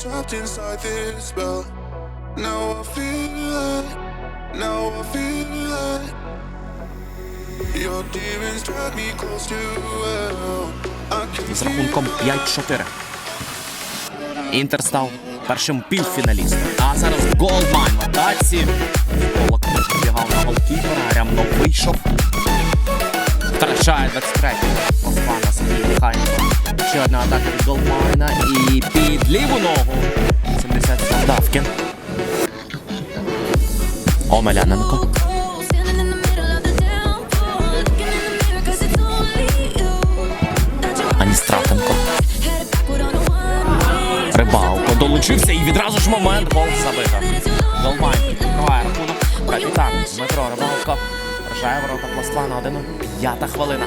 trapped inside this spell. Now I feel it, now I feel it. Your demons drag me close to hell. I can з рахунком 5-4. Інтер став першим півфіналістом. А зараз Голдмайн в атаці. Полок бігав на голкіпера, рямно вийшов. Втрачає 23-го. Османа Сергій Михайленко. Ще одна атака від Голдмайна і ліву ногу. 77 Давкін. Омеляненко. Аністратенко. Рибалко долучився і відразу ж момент гол забито. Голмайн відкриває рахунок. Капітан Дмитро Рибалко вражає ворота пластва на один. П'ята хвилина.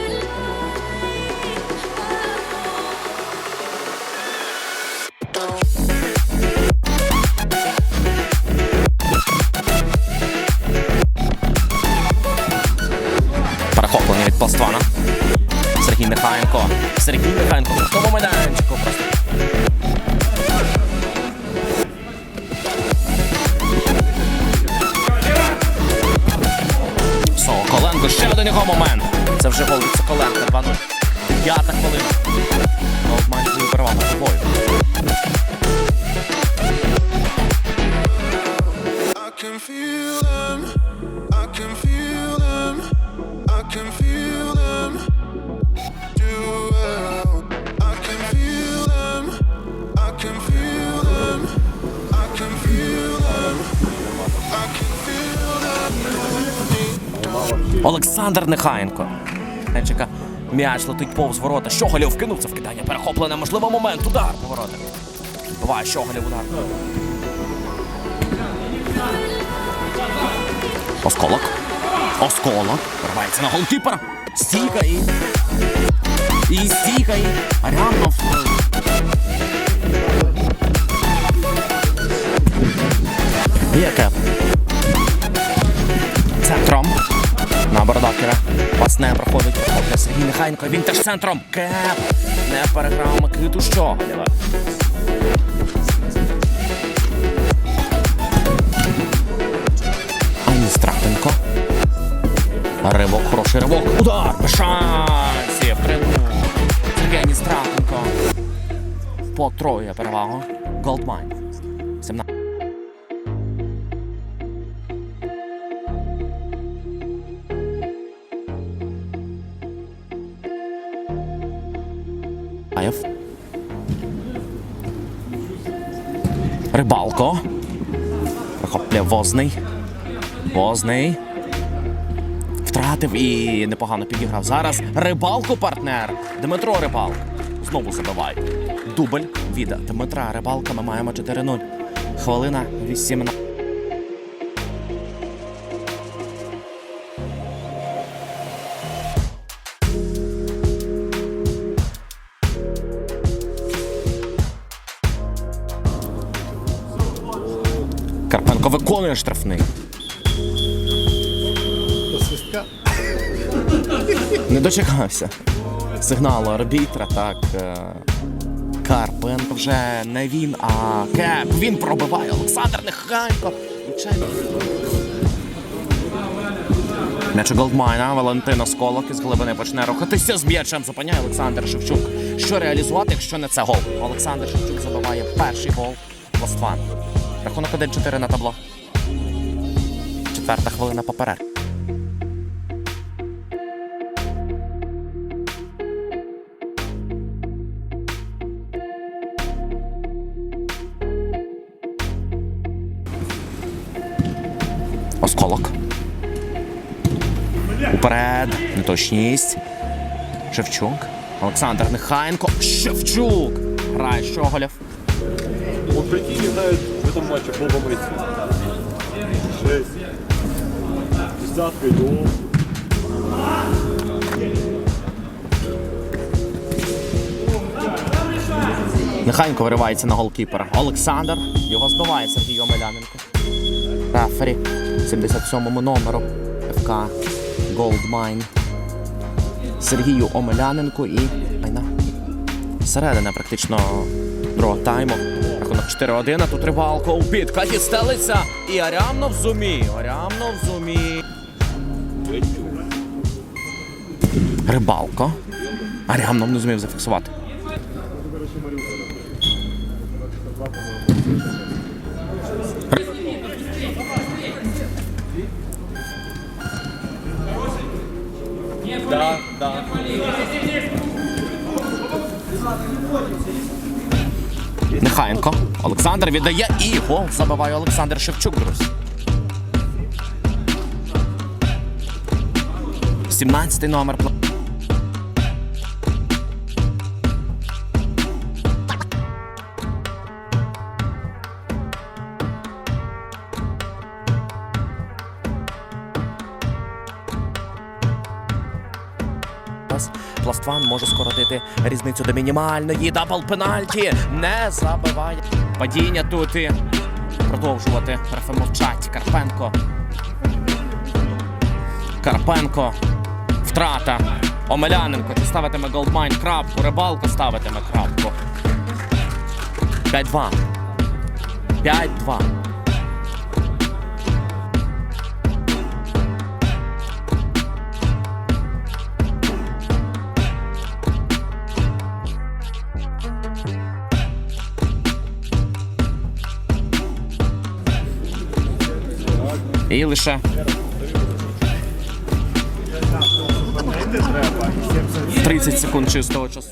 Сергій Михайленко. Сергій Михайленко в тому майданчику просто Соколенко, ще один його момент. Це вже гол від Соколенка. 2-0. Дев'ята хвилина. Голдмайн свою перевагу тобою. I can feel them. I can feel Олександр Нехаєнко. Нечика. М'яч летить повз ворота. Щоголів вкинув це вкидання. Перехоплене, можливо, момент. Удар по воротах. Буває Щоголів удар. Осколок. Осколок. Вирвається на голкіпера. Стійка і. І стійка і. Арямнов. Яке? Проходить Він теж центром. Кеп. Не переграв Микиту Щоголєва. Ані Страхтенко. Ривок, хороший ривок. Удар! Без шансів. 3 Сергій Ані Страхтенко. Потроє перевагу. Голдмайн. Аєв. Рибалко. Прохоплює возний. Возний. Втратив і непогано підіграв. Зараз рибалко партнер. Дмитро Рибалко. Знову забиває. Дубль від Дмитра Рибалка. Ми маємо 4-0. Хвилина 18. Виконує штрафний. Не дочекався. Сигналу арбітра, так. е, Карпенко вже не він, а Кеп. Він пробиває Олександр Нехайко. М'яч у Голдмайна, Валентин Осколок із глибини почне рухатися з м'ячем. Зупиняє Олександр Шевчук. Що реалізувати, якщо не це гол? Олександр Шевчук забиває перший гол Лостван. Рахунок 1-4 на табло. Четверта хвилина поперед. Осколок. Уперед. Неточність. Шевчук. Олександр Нехаєнко. Шевчук. Грає Щоголєв. Прикинь, в этом матче Боба Месси. Шесть. Десятка. Нехайенко виривається на голкіпера. Олександр. Його збиває Сергій Омеляненко. Рефері 77-му номеру ФК Голдмайн. Сергію Омеляненку і Айна. Середина практично другого тайму. Рахунок 4-1, а тут рибалко у підкаті стелиться. І Арямно в зумі. Арямно в зумі. Рибалко. Арямнов не зумів зафіксувати. Да, да. Нехаєнко. Олександр віддає і гол забиває Олександр Шевчук, друзі. 17 номер. Пластван може скоротити різницю до мінімальної. Дабл пенальті не забиває. Падіння тут і продовжувати. Рефе мовчать. Карпенко. Карпенко. Втрата. Омеляненко. Чи ставитиме Голдмайн крапку? Рибалко ставитиме крапку. 5-2. 5-2. І лише 30 секунд чистого часу.